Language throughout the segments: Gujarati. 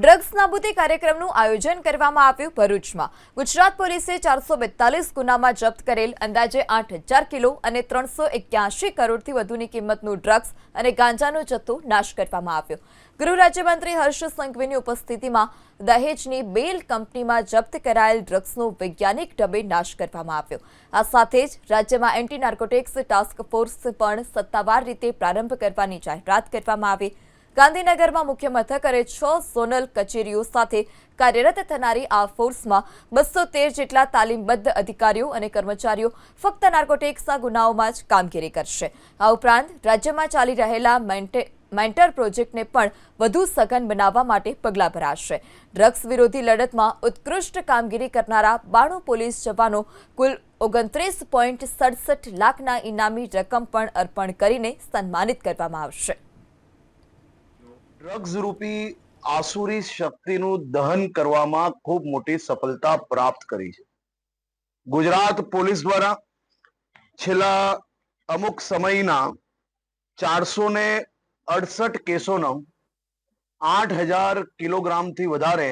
ડ્રગ્સ નાબૂદી કાર્યક્રમનું આયોજન કરવામાં આવ્યું ભરૂચમાં. ગુજરાત પોલીસે ચારસો બેતાલીસ ગુનામાં જપ્ત કરેલ અંદાજે આઠ હજાર કિલો અને ત્રણસો એક્યાસી કરોડથી વધુની કિંમતનું ડ્રગ્સ અને ગાંજાનો જથ્થો નાશ કરવામાં આવ્યો. ગૃહ રાજ્યમંત્રી હર્ષ સંઘવીની ઉપસ્થિતિમાં દહેજની બેલ કંપનીમાં જપ્ત કરાયેલ ડ્રગ્સનો વૈજ્ઞાનિક ઢબે નાશ કરવામાં આવ્યો. આ સાથે જ રાજ્યમાં એન્ટી નાર્કોટિક્સ ટાસ્ક ફોર્સ પણ સત્તાવાર રીતે પ્રારંભ કરવાની જાહેરાત કરવામાં આવી. ગાંધીનગરમાં મુખ્ય મથક અને છ ઝોનલ કચેરીઓ સાથે કાર્યરત થનારી આ ફોર્સમાં બસો તેર જેટલા તાલીમબદ્ધ અધિકારીઓ અને કર્મચારીઓ ફક્ત નાર્કોટિક્સના ગુનાઓમાં જ કામગીરી કરશે. આ ઉપરાંત રાજ્યમાં ચાલી રહેલા મેન્ટે, મેન્ટર પ્રોજેક્ટને પણ વધુ સઘન બનાવવા માટે પગલાં ભરાશે. ડ્રગ્સ વિરોધી લડતમાં ઉત્કૃષ્ટ કામગીરી કરનારા બાણું પોલીસ જવાનો કુલ ઓગણત્રીસ પોઈન્ટ સડસઠ લાખના ઇનામી રકમ પણ અર્પણ કરીને સન્માનિત કરવામાં આવશે. ડ્રગ્સ રૂપી આસુરી શક્તિનું દહન કરવામાં ખૂબ મોટી સફળતા પ્રાપ્ત કરી છે. ગુજરાત પોલીસ દ્વારા છેલ્લા અમુક સમયના ચારસો ને અડસઠ કેસોનો આઠ હજાર કિલોગ્રામથી વધારે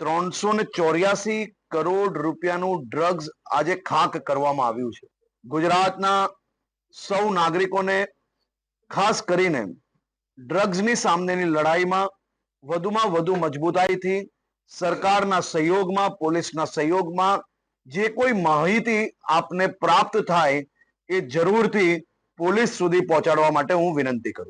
ત્રણસો ને ચોર્યાસી કરોડ રૂપિયાનું ડ્રગ્સ આજે ખાક કરવામાં આવ્યું છે. ગુજરાતના સૌ નાગરિકોને ખાસ કરીને ડ્રગ્સની સામેની લડાઈમાં વધુમાં વધુ મજબૂતાઈથી સરકારના સહયોગમાં, પોલીસના સહયોગમાં જે કોઈ માહિતી આપને પ્રાપ્ત થાય એ જરૂરથી પોલીસ સુધી પહોંચાડવા માટે હું વિનંતી કરું